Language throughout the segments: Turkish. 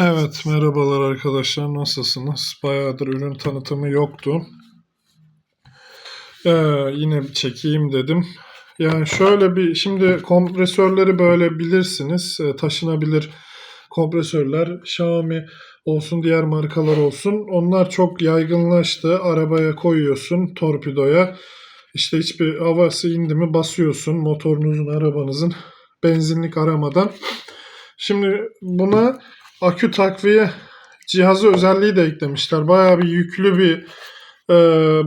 Evet, merhabalar arkadaşlar. Nasılsınız? Bayağıdır ürün tanıtımı yoktu. Ee, yine bir çekeyim dedim. Yani şöyle bir, şimdi kompresörleri böyle bilirsiniz. Ee, taşınabilir kompresörler. Xiaomi olsun, diğer markalar olsun. Onlar çok yaygınlaştı. Arabaya koyuyorsun, torpidoya. İşte hiçbir havası indi mi basıyorsun motorunuzun, arabanızın benzinlik aramadan. Şimdi buna akü takviye cihazı özelliği de eklemişler. Bayağı bir yüklü bir e,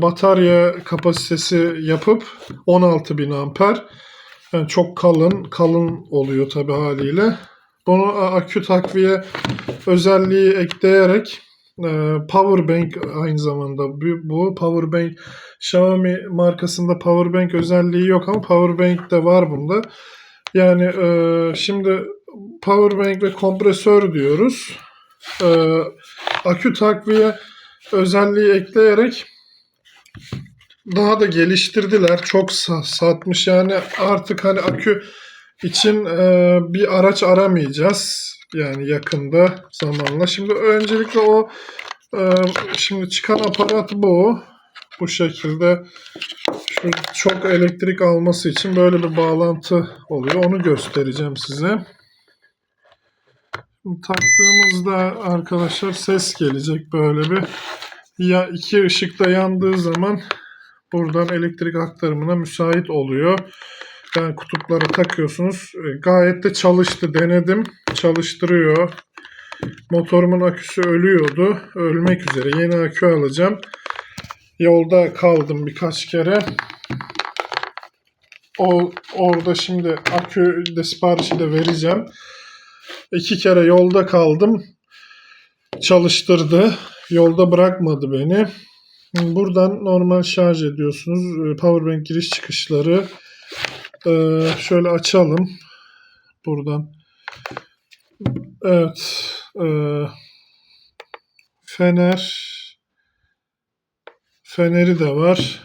batarya kapasitesi yapıp 16.000 amper. Yani çok kalın, kalın oluyor tabi haliyle. Bunu akü takviye özelliği ekleyerek e, power bank aynı zamanda bu, bu power bank Xiaomi markasında power bank özelliği yok ama power bank de var bunda. Yani e, şimdi power bank ve kompresör diyoruz. Ee, akü takviye özelliği ekleyerek daha da geliştirdiler. Çok sa- satmış yani artık hani akü için e, bir araç aramayacağız. Yani yakında zamanla. Şimdi öncelikle o e, şimdi çıkan aparat bu. Bu şekilde şu çok elektrik alması için böyle bir bağlantı oluyor. Onu göstereceğim size. Taktığımızda arkadaşlar ses gelecek böyle bir. Ya iki ışıkta yandığı zaman buradan elektrik aktarımına müsait oluyor. Yani kutuplara takıyorsunuz. E, Gayet de çalıştı. Denedim. Çalıştırıyor. Motorumun aküsü ölüyordu. Ölmek üzere. Yeni akü alacağım. Yolda kaldım birkaç kere. O orada şimdi akü de siparişi de vereceğim. İki kere yolda kaldım. Çalıştırdı. Yolda bırakmadı beni. Buradan normal şarj ediyorsunuz. Ee, Powerbank giriş çıkışları. Ee, şöyle açalım. Buradan. Evet. Ee, fener. Feneri de var.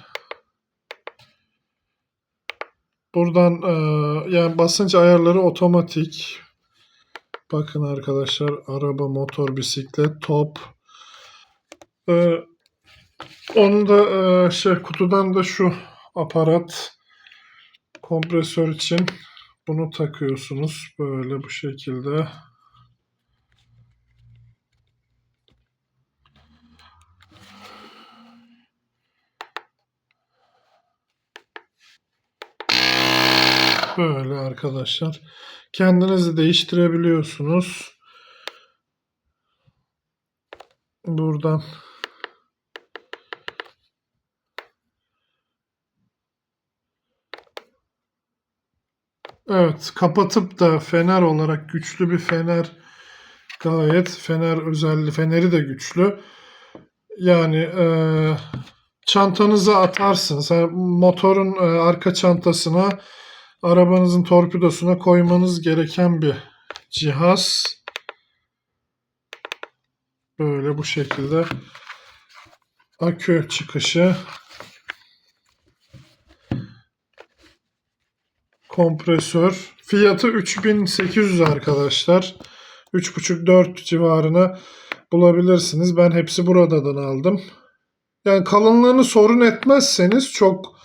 Buradan yani basınç ayarları otomatik. Bakın arkadaşlar araba, motor, bisiklet, top. Ee, onu da e, şey kutudan da şu aparat kompresör için bunu takıyorsunuz böyle bu şekilde. Böyle arkadaşlar. Kendinizi değiştirebiliyorsunuz. Buradan Evet, kapatıp da fener olarak güçlü bir fener gayet fener özelliği feneri de güçlü. Yani e, çantanıza atarsınız. Yani motorun e, arka çantasına arabanızın torpidosuna koymanız gereken bir cihaz. Böyle bu şekilde akü çıkışı kompresör. Fiyatı 3800 arkadaşlar. 3,5-4 civarına bulabilirsiniz. Ben hepsi buradan aldım. Yani kalınlığını sorun etmezseniz çok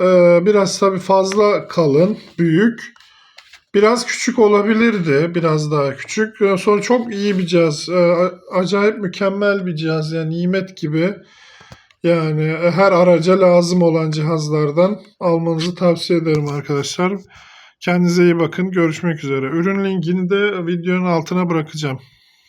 e, biraz tabii fazla kalın, büyük. Biraz küçük olabilirdi. Biraz daha küçük. E, Sonra çok iyi bir cihaz. E, a- acayip mükemmel bir cihaz. Yani nimet gibi. Yani e, her araca lazım olan cihazlardan almanızı tavsiye ederim arkadaşlar. Kendinize iyi bakın. Görüşmek üzere. Ürün linkini de videonun altına bırakacağım.